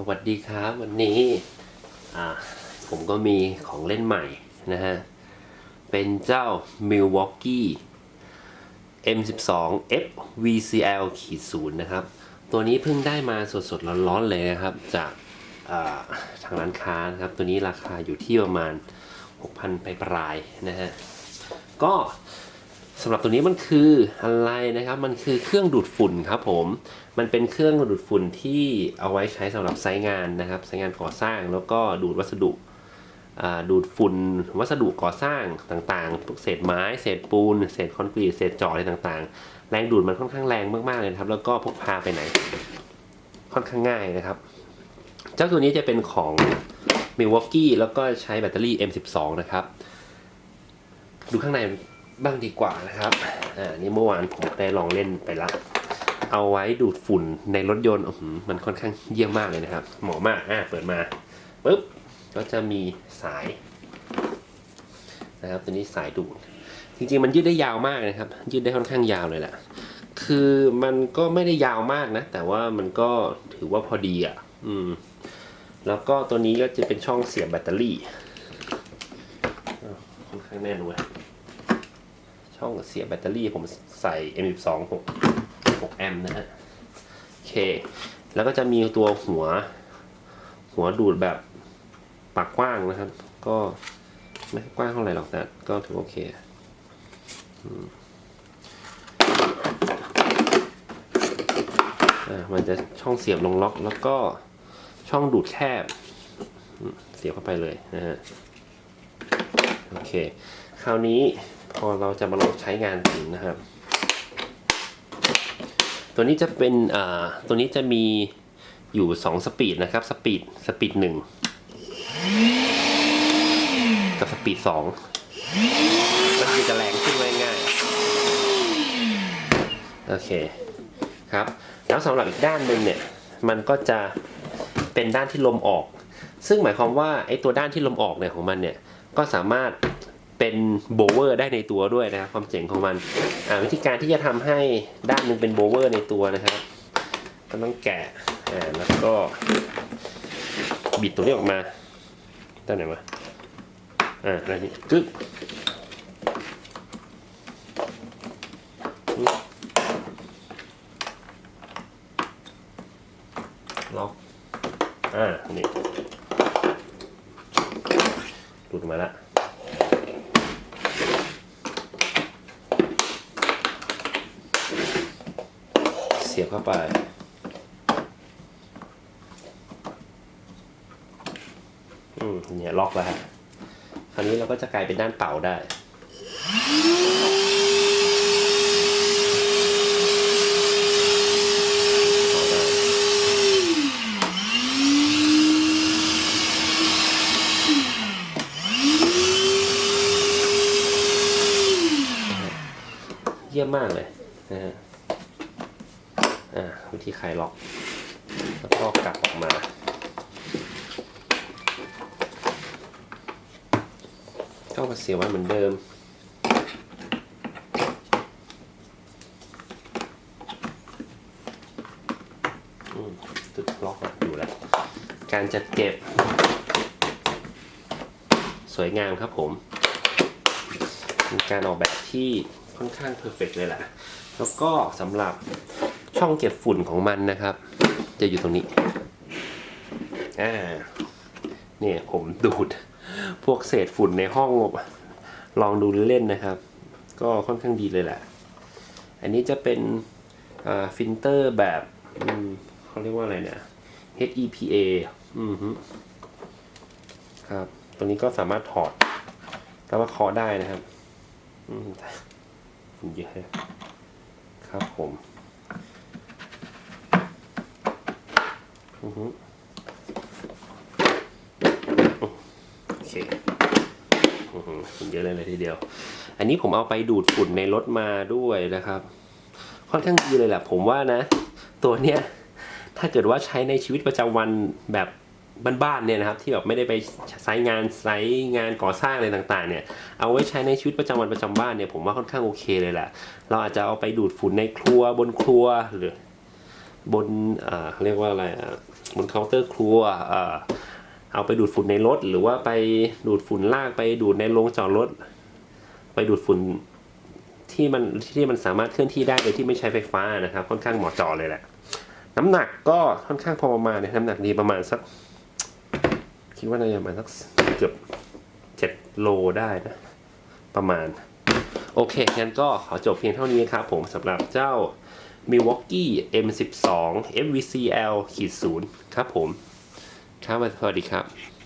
สวัสดีครับวันนี้ผมก็มีของเล่นใหม่นะฮะ เป็นเจ้า Milwaukee M12 F VCL ขีดศูนย์นะครับ ตัวนี้เพิ่งได้มาสดๆร้อนๆเลยนะครับ จากาทางร้านค้านะครับ ตัวนี้ราคาอยู่ที่ประมาณ 6,000ไปปลายนะฮะ ก็ สำหรับตัวนี้มันคืออะไรนะครับ มันคือเครื่องดูดฝุ่นครับผม มันเป็นเครื่องดูดฝุ่นที่เอาไว้ใช้สำหรับไซต์งานนะครับไซต์งานก่อสร้างแล้วก็ดูดวัสดุดูดฝุ่นวัสดุก่อสร้างต่างๆพวกเศษไม้ เศษปูน เศษคอนกรีต เศษจออะไรต่างๆ แรงดูดมันค่อนข้างแรงมากๆเลยนะครับ แล้วก็พกพาไปไหน ค่อนข้างง่ายนะครับ เจ้าตัวนี้จะเป็นของ Milwaukee แล้วก็ใช้แบตเตอรี่ M12 นะครับ ดูข้างใน บ้างดีกว่านะครับ อ่า นี่เมื่อวานผมได้ลองเล่นไปละ เอาไว้ดูดฝุ่นในรถยนต์มันค่อนข้างเยี่ยมมากเลยนะครับ เหมาะมาก อ่า เปิดมาปุ๊บ ก็จะมีสาย นะครับ ตัวนี้สายดูด จริงๆ มันยืดได้ยาวมากนะครับ ยืดได้ค่อนข้างยาวเลยแหละ คือมันก็ไม่ได้ยาวมากนะ แต่ว่ามันก็ถือว่าพอดีอะ อืม แล้วก็ตัวนี้ก็จะเป็นช่องเสียบแบตเตอรี่ค่อนข้างแน่นเว้ย ช่องเสียบแบตเตอรี่ผมใส่ M12 6 6แอมป์นะฮะโอเค แล้วก็จะมีตัวหัว หัวดูดแบบปากกว้างนะครับ ก็ไม่กว้างเท่าไหร่หรอกแต่ก็ถือโอเคอ่ามันจะช่องเสียบลงล็อก แล้วก็ช่องดูดแคบ เสียบเข้าไปเลยนะฮะ โอเค คราวนี้ พอเราจะมาลองใช้งานจริงนะครับ ตัวนี้จะเป็นอ่าตัวนี้จะมีอยู่2สปีดนะครับสปีดสปีดหนึ่งกับสปีดสองมันคือจะแรงขึ้นง่ายๆโอเคครับ แล้วสำหรับอีกด้านหนึ่งเนี่ย มันก็จะเป็นด้านที่ลมออก ซึ่งหมายความว่าไอ้ตัวด้านที่ลมออกเนี่ยของมันเนี่ย ก็สามารถ เป็นโบเวอร์ได้ในตัวด้วยนะครับความเจ๋งของมันอ่าวิธีการที่จะทำให้ด้านหนึ่งเป็นโบเวอร์ในตัวนะครับก็ต้องแกะแล้วก็บิดตัวนี้ออกมาด้านไหนวะอ่าอะไรนี่กึ๊กล็อกอ่านี่หลุดออกมาแล้ว เสียบเข้าไป อืมเนี่ยล็อกแล้วฮะคราวนี้เราก็จะกลายเป็นด้านเป่าได้เยี่ยมมากเลยนะฮะ วิธีคลายล็อก แล้วก็กลับออกมาก็มาเสียบไว้เหมือนเดิมตึกล็อกอะอยู่แล้ว การจัดเก็บ สวยงามครับผมเป็นการออกแบบที่ค่อนข้างเพอร์เฟกเลยแหละ แล้วก็สำหรับ ช่องเก็บฝุ่นของมันนะครับ จะอยู่ตรงนี้อ่าเนี่ยผมดูดพวกเศษฝุ่นในห้องลองดูเล่นนะครับ ก็ค่อนข้างดีเลยแหละ อันนี้จะเป็นฟิลเตอร์แบบเขาเรียกว่าอะไรเนี่ย HEPA อืมครับ ตัวนี้ก็สามารถถอดแล้วมาเคาะได้นะครับ อืมฝุ่นเยอะครับผม อือฮึโอเคอือฮึฝุ่นเยอะเลยเลยทีเดียว อันนี้ผมเอาไปดูดฝุ่นในรถมาด้วยนะครับ ค่อนข้างดีเลยแหละผมว่านะ ตัวเนี้ยถ้าเกิดว่าใช้ในชีวิตประจำวันแบบบ้านๆเนี่ยนะครับ ที่แบบไม่ได้ไปไซต์งานไซต์งานก่อสร้างอะไรต่างๆ เนี่ย เอาไว้ใช้ในชีวิตประจำวันประจำบ้านเนี่ยผมว่าค่อนข้างโอเคเลยแหละเราอาจจะเอาไปดูดฝุ่นในครัวบนครัวหรือ บนเขาเรียกว่าอะไรบนเคาน์เตอร์ครัวเอาไปดูดฝุ่นในรถ หรือว่าไปดูดฝุ่นลากไปดูดในโรงจอดรถ ไปดูดฝุ่นที่มันที่มันสามารถเคลื่อนที่ได้โดยที่ไม่ใช้ไฟฟ้านะครับ ค่อนข้างเหมาะจาะเลยแหละ น้ำหนักก็ค่อนข้างพอประมาณเนี่ยน้ำหนักดีประมาณสัก คิดว่าน่าจะประมาณสักเกือบเจ็ดโลได้นะ ประมาณ โอเคงั้นก็ขอจบเพียงเท่านี้ครับผมสำหรับเจ้า Milwaukee M12 FVCL ขีดศูนย์ครับผม ครับสวัสดีครับ